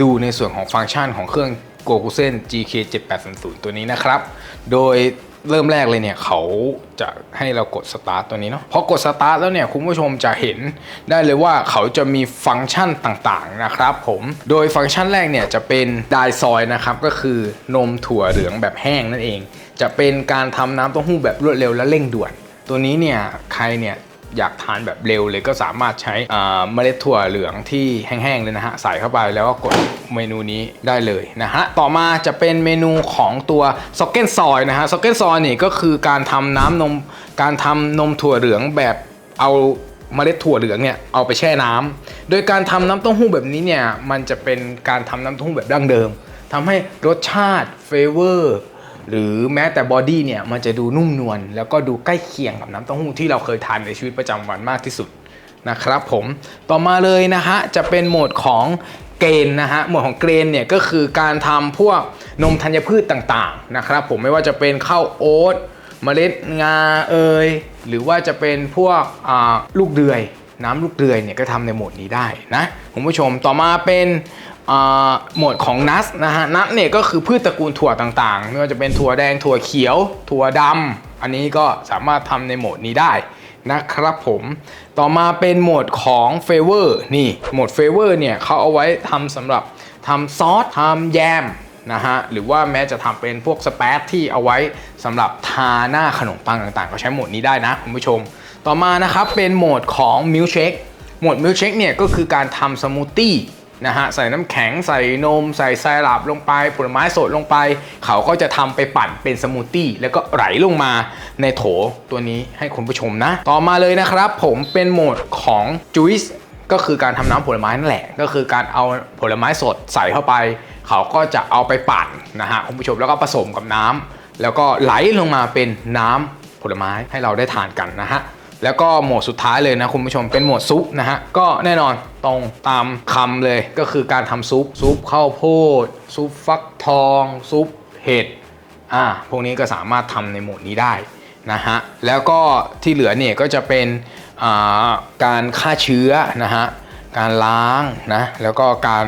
ดูในส่วนของฟังก์ชันของเครื่อง g o g u s e n GK 7800ตัวนี้นะครับ โดยเริ่มแรกเลยเนี่ยเขาจะให้เรากดสตาร์ทตัวนี้เนาะพอกดสตาร์ทแล้วเนี่ยคุณผู้ชมจะเห็นได้เลยว่าเขาจะมีฟังก์ชันต่างๆนะครับผมโดยฟังก์ชันแรกเนี่ยจะเป็นไดซอยนะครับก็คือนมถั่วเหลืองแบบแห้งนั่นเอง จะเป็นการทำน้ำเต้าหู้แบบรวดเร็วและเร่งด่วน ตัวนี้เนี่ยใครเนี่ย อยากทานแบบเร็วเลยก็สามารถใช้เมล็ดถั่วเหลืองที่แห้งๆเลยนะฮะใส่เข้าไปแล้วก็กดเมนูนี้ได้เลยนะฮะต่อมาจะเป็นเมนูของตัวซ็อกเก็ตซอยนะฮะซ็อกเก็ตซอยนี่ก็คือการทำน้ำนมการทำนมถั่วเหลืองแบบเอาเมล็ดถั่วเหลืองเนี่ยเอาไปแช่น้ำโดยการทำน้ำเต้าหู้แบบนี้เนี่ยมันจะเป็นการทำน้ำเต้าหู้แบบดั้งเดิมทำให้รสชาติเฟเวอร์ หรือแม้แต่บอดี้เนี่ยมันจะดูนุ่มนวลแล้วก็ดูใกล้เคียงกับน้ำเต้าหู้ที่เราเคยทานในชีวิตประจำวันมากที่สุดนะครับผมต่อมาเลยนะฮะจะเป็นโหมดของเกรนนะฮะโหมดของเกรนเนี่ยก็คือการทำพวกนมธัญพืชต่างๆนะครับผมไม่ว่าจะเป็นข้าวโอ๊ตเมล็ดงาเอยหรือว่าจะเป็นพวกลูกเดือย น้ำลูกเดือยเนี่ยก็ทำในโหมดนี้ได้นะคุณผู้ชมต่อมาเป็น หมดของนัสนะฮะนัสเนี่ยก็คือพืชตระกูลถั่วต่างๆไม่ว่าจะเป็นถั่วแดงถั่วเขียว ถั่วดำอันนี้ก็สามารถทำในโหมดนี้ได้นะครับผมต่อมาเป็นโหมดของเฟเวอร์นี่โหมดเฟเวอร์เนี่ยเขาเอาไว้ทำสำหรับทำซอสทำแยมนะฮะหรือว่าแม้จะทำเป็นพวกสเปซที่เอาไว้สำหรับทาหน้าขนมปังต่างๆ ก็ใช้โหมดนี้ได้นะคุณผู้ชม ต่อมานะครับเป็นโหมดของมิลเชคโหมดมิลเชคเนี่ยก็คือการทำสมูทตี้ นะฮะใส่น้ำแข็งใส่นม ใส่ไซรัปลงไป ผลไม้สดลงไป เขาก็จะทำไปปั่นเป็นสมูทตี้แล้วก็ไหลลงมาในโถตัวนี้ให้คุณผู้ชมนะ ต่อมาเลยนะครับผมเป็นโหมดของจูสก็คือการทำน้ำผลไม้นั่นแหละ ก็คือการเอาผลไม้สดใส่เข้าไป เขาก็จะเอาไปปั่นนะฮะคุณผู้ชมแล้วก็ผสมกับน้ำแล้วก็ไหลลงมาเป็นน้ำผลไม้ให้เราได้ทานกันนะฮะ แล้วก็โหมดสุดท้ายเลยนะคุณผู้ชมเป็นโหมดซุปนะฮะก็แน่นอนตรงตามคำเลยก็คือการทำซุปซุปข้าวโพดซุปฟักทองซุปเห็ดอ่าพวกนี้ก็สามารถทำในโหมดนี้ได้นะฮะแล้วก็ที่เหลือเนี่ยก็จะเป็นอ่าการฆ่าเชื้อนะฮะการล้างนะแล้วก็การ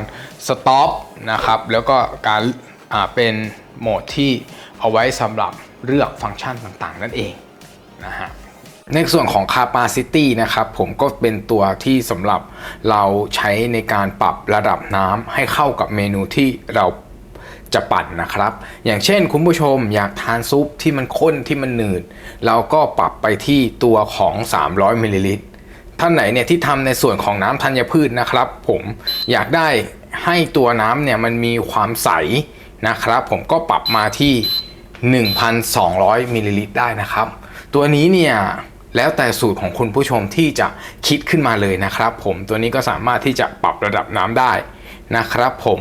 สต็อปนะครับแล้วก็การอ่าเป็นโหมดที่เอาไว้สำหรับเลือกฟังก์ชันต่างๆ นั่นเองนะฮะ ในส่วนของ capacity นะครับผมก็เป็นตัวที่สำหรับเราใช้ในการปรับระดับน้ำให้เข้ากับเมนูที่เราจะปั่นนะครับ อย่างเช่นคุณผู้ชมอยากทานซุปที่มันข้นที่มันหนืด เราก็ปรับไปที่ตัวของ 300มิลลิลิตรท่านไหนเนี่ยที่ทำในส่วนของน้ำธัญพืชนะครับ ผมอยากได้ให้ตัวน้ำเนี่ยมันมีความใสนะครับ ผมก็ปรับมาที่ 1,200มิลลิลิตรได้นะครับ ตัวนี้เนี่ย แล้วแต่สูตรของคุณผู้ชมที่จะคิดขึ้นมาเลยนะครับ ผมตัวนี้ก็สามารถที่จะปรับระดับน้ำได้นะครับ ผม